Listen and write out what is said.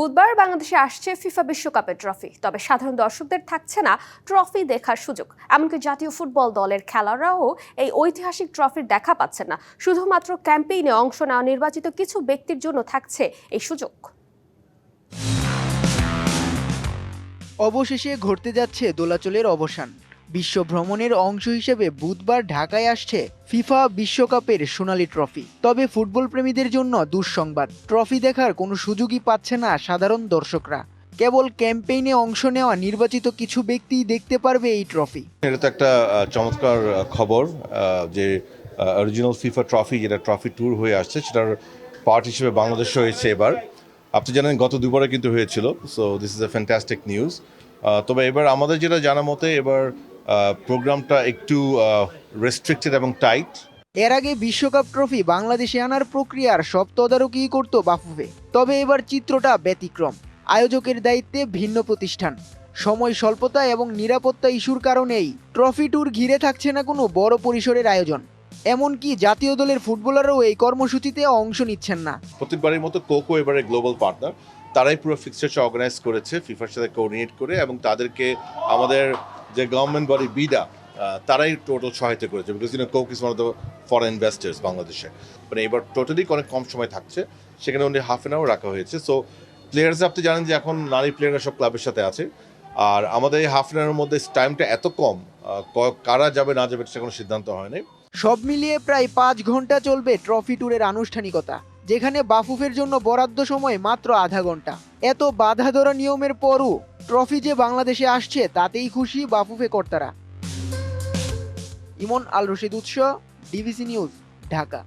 বুধবার বাংলাদেশে আসছে ফিফা বিশ্বকাপের ট্রফি। তবে সাধারণ দর্শকদের থাকছে না ট্রফি দেখার সুযোগ। এমনকি জাতীয় ফুটবল দলের খেলোয়াড়রাও এই ঐতিহাসিক ট্রফির দেখা পাচ্ছে না। শুধুমাত্র ক্যাম্পেইনে অংশ নেওয়া নির্বাচিত কিছু ব্যক্তির জন্য থাকছে এই সুযোগ। অবশেষে ঘটতে যাচ্ছে দোলাচলের অবসান। বিশ্ব ভ্রমণের অংশ হিসেবে বুধবার ঢাকায় আসছে ফিফা বিশ্বকাপের সোনালী ট্রফি। তবে ফুটবল প্রেমীদের জন্য দুঃসংবাদ। ট্রফি দেখার কোনো সুযোগই পাচ্ছে না সাধারণ দর্শকরা। কেবল ক্যাম্পেইনে অংশ নেওয়া নির্বাচিত কিছু ব্যক্তিই দেখতে পারবে এই ট্রফি। এটা তো একটা চমৎকার খবর যে অরিজিনাল ফিফা ট্রফি যেটা ট্রফি ট্যুর হয়ে আসছে, সেটার পার্ট হিসেবে বাংলাদেশ হয়েছে এবার। আপনি জানেন গত দুবারে কিন্তু হয়েছিল so this is a fantastic news তবে এবার আমাদের যেটা জানা মতে এবার প্রোগ্রামটা একটু রেস্ট্রিক্টেড এবং টাইট এর আগে বিশ্বকাপ ট্রফি বাংলাদেশে আনার প্রক্রিয়ার সব তদারকি করত বাফুফে। তবে এবার চিত্রটা ব্যতিক্রম। আয়োজকের দায়িত্বে ভিন্ন প্রতিষ্ঠান। সময় স্বল্পতা এবং নিরাপত্তা ইস্যুর কারণেই ট্রফি ট্যুর ঘিরে থাকছে না কোনো বড় পরিসরের আয়োজন। এমনকি জাতীয় দলের ফুটবলারও এই কর্মসূচিতে অংশ নিচ্ছেন না। প্রত্যেকবারের মতো কোকো এবারে গ্লোবাল পার্টনার তারাই পুরো ফিক্সচারটা অর্গানাইজ করেছে ফিফার সাথে কোঅর্ডিনেট করে এবং তাদেরকে আমাদের যে গভর্নমেন্ট বডি বিডা তারাই টোটাল সহায়তা করেছে because you know Coke is one of the foreign investors বাংলাদেশে মানে এবার টোটালি অনেক কম সময় থাকছে, সেখানে অনলি হাফ অ্যান আওয়ার রাখা হয়েছে। সো প্লেয়ার্স আপনি জানেন যে এখন নারী প্লেয়াররা সব ক্লাবের সাথে আছে। আর আমাদের এই হাফ অ্যান আওয়ারের মধ্যে টাইমটা এত কম কারা যাবে না যাবে সে কোনো সিদ্ধান্ত হয়নি সব মিলিয়ে প্রায় পাঁচ ঘণ্টা চলবে ট্রফি ট্যুরের আনুষ্ঠানিকতা। যেখানে বাফুফের জন্য বরাদ্দ সময় মাত্র আধা ঘণ্টা। এত বাধা ধরা নিয়মের পরও ট্রফি যে বাংলাদেশে আসছে, তাতেই খুশি বাফুফে কর্তারা। ইমন আল রশিদ উৎস, ডিবিসি নিউজ, ঢাকা।